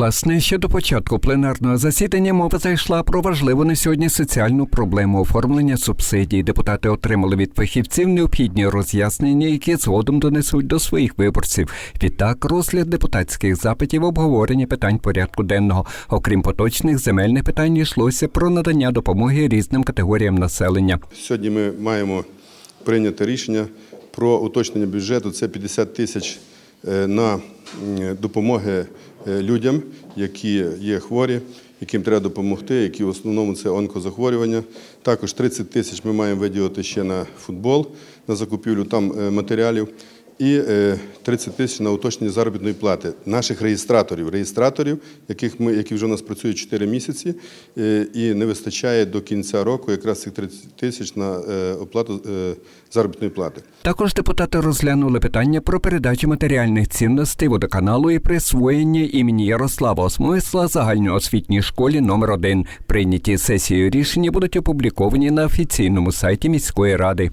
Власне, ще до початку пленарного засідання мова зайшла про важливу на сьогодні соціальну проблему оформлення субсидій. Депутати отримали від фахівців необхідні роз'яснення, які згодом донесуть до своїх виборців. Відтак, розгляд депутатських запитів, обговорення питань порядку денного. Окрім поточних земельних питань, йшлося про надання допомоги різним категоріям населення. Сьогодні ми маємо прийняти рішення про уточнення бюджету. Це 50 тисяч е, на допомоги е, людям, які є хворі, яким треба допомогти, які в основному це онкозахворювання. Також 30 тисяч ми маємо виділити ще на футбол, на закупівлю там е, матеріалів. І е, 30 тисяч на уточнення заробітної плати наших реєстраторів, реєстраторів, яких ми, які вже у нас працюють 4 місяці, е, і не вистачає до кінця року якраз цих 30 тисяч на е, оплату е, заробітної плати. Також депутати розглянули питання про передачу матеріальних цінностей водоканалу і присвоєння імені Ярослава Осмисла загальноосвітній школі номер 1 Прийняті сесією рішення будуть опубліковані на офіційному сайті міської ради.